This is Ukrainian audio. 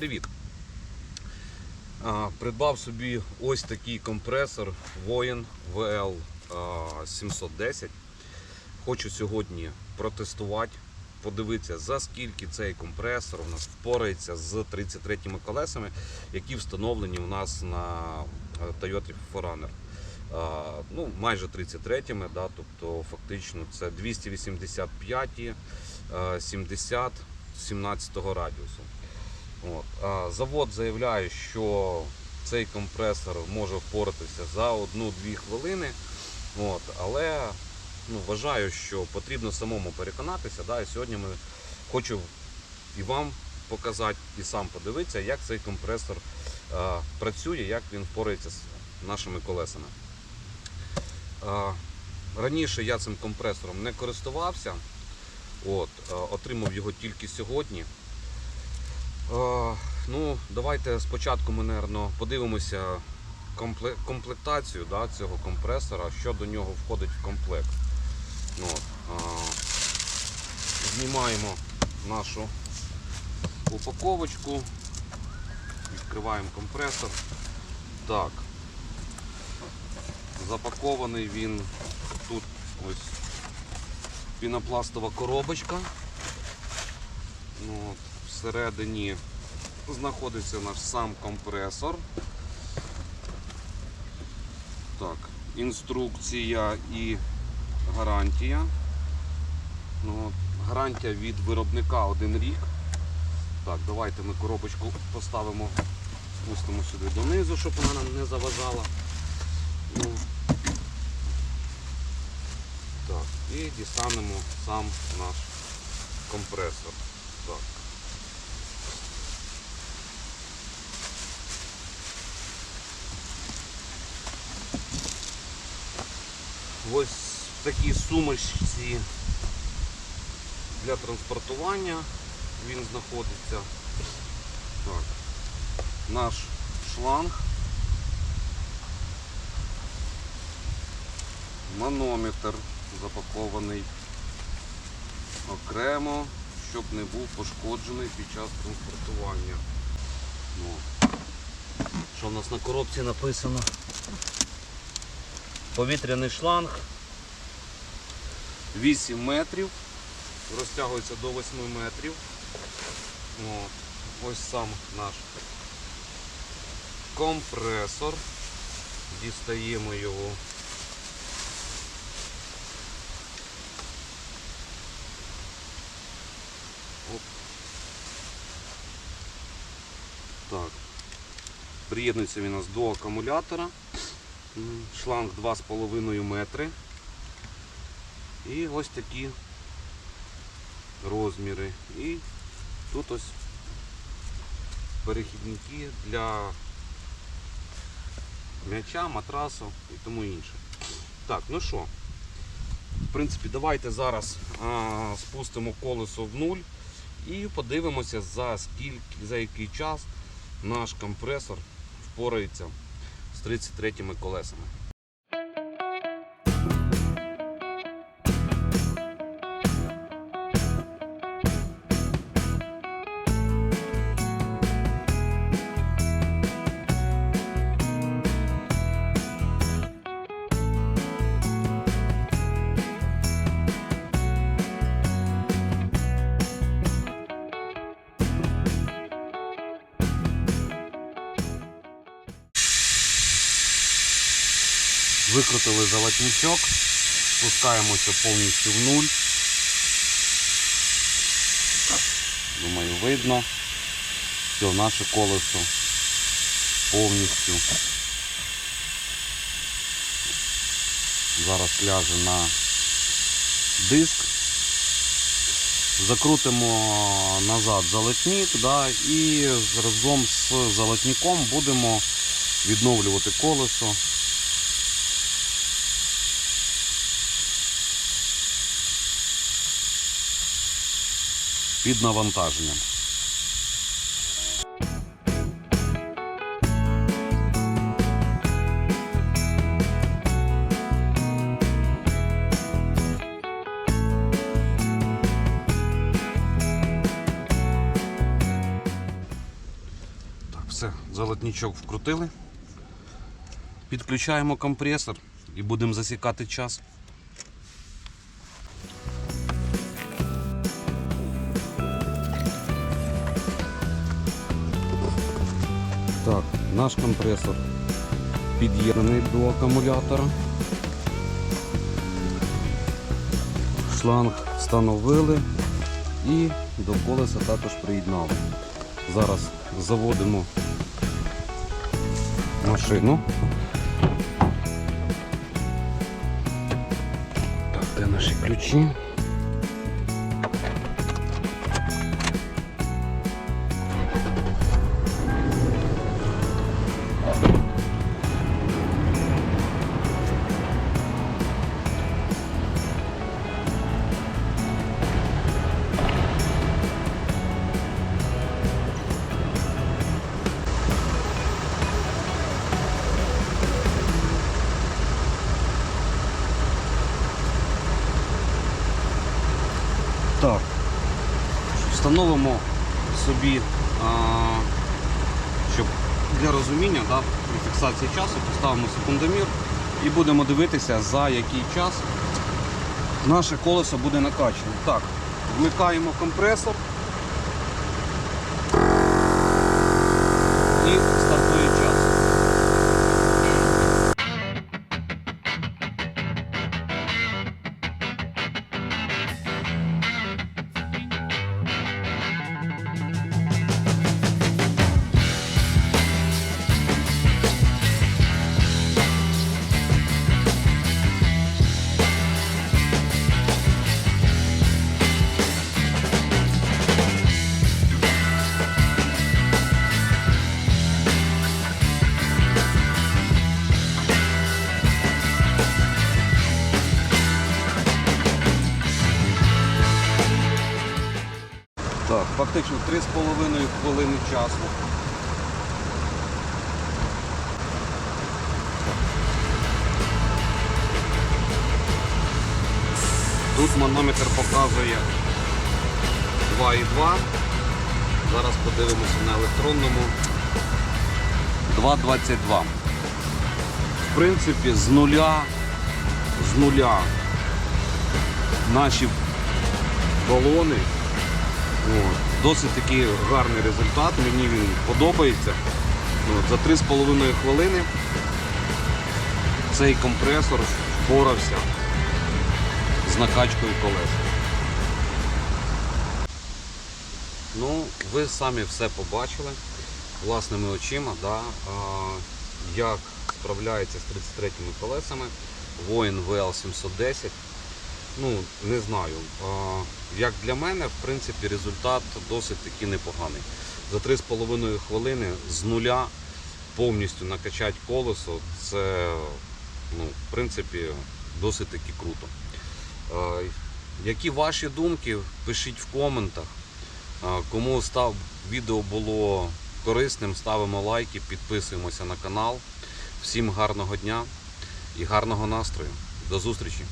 привіт! Придбав собі ось такий компресор Воїн VL710. Хочу сьогодні протестувати, подивитися, за скільки цей компресор у нас впорається з 33 колесами, які встановлені у нас на е, Toyota 4Runner. А, ну, майже 33-ми, да, тобто фактично це 285, е, 70, 17 радіусу. Завод заявляє, що цей компресор може впоратися за 1-2 хвилини. Але ну, вважаю, що потрібно самому переконатися. І сьогодні хочу і вам показати, і сам подивитися, як цей компресор а, працює, як він впорається з нашими колесами. А, раніше я цим компресором не користувався. От, отримав його тільки сьогодні. Е, Ну, давайте спочатку ми, наверно, подивимося комплектацію да, цього компресора, що до нього входить в комплект. Ну, От, е, Знімаємо нашу упаковочку, відкриваємо компресор. Так. Запакований він тут ось пінопластова коробочка. Ну, от, всередині знаходиться наш сам компресор. Так, інструкція і гарантія. Ну, гарантія від виробника один рік. Так, давайте ми коробочку поставимо, спустимо сюди донизу, щоб вона нам не заважала. Ну, так, і дістанемо сам наш компресор. Так. Ось в такій сумочці для транспортування він знаходиться. Так. Наш шланг. Манометр запакований окремо, щоб не був пошкоджений під час транспортування. Ну. Що в нас на коробці написано? Повітряний шланг 8 метрів, розтягується до 8 метрів. От. Ось сам наш компресор. Дістаємо його. Оп. Так. Приєднується він у нас до акумулятора. Шланг 2,5 метри. І ось такі розміри. І тут ось перехідники для м'яча, матрасу і тому інше. Так, ну що, в принципі, давайте зараз а, спустимо колесо в нуль і подивимося, за скільки, за який час наш компресор впорається з 33 колесами. Викрутили золотничок, спускаємося повністю в нуль. Думаю, видно. Все, наше колесо повністю зараз ляже на диск. Закрутимо назад золотник да, і разом з золотником будемо відновлювати колесо. Під навантаженням. Золотничок вкрутили. Підключаємо компресор і будемо засікати час. Так, наш компресор під'єднаний до акумулятора. Шланг встановили і до колеса також приєднали. Зараз заводимо машину. Так, де наші ключі? Встановимо собі, щоб для розуміння, да, при фіксації часу поставимо секундомір і будемо дивитися, за який час наше колесо буде накачане. Так, вмикаємо компресор Фактично 3,5 хвилини часу. Тут манометр показує 2,2. Зараз подивимося на електронному. 2,22. В принципі, з нуля, з нуля наші балони От. Досить такий гарний результат, мені він подобається. От. За 3,5 хвилини цей компресор впорався з накачкою колес. Ну, ви самі все побачили власними очима, да, а, як справляється з 33 колесами воїн VL710. Ну, не знаю. Як для мене, в принципі, результат досить таки непоганий. За 3,5 хвилини з нуля повністю накачати колесо, це, ну, в принципі, досить таки круто. Які ваші думки, пишіть в коментах. Кому став відео було корисним, ставимо лайки, підписуємося на канал. Всім гарного дня і гарного настрою. До зустрічі!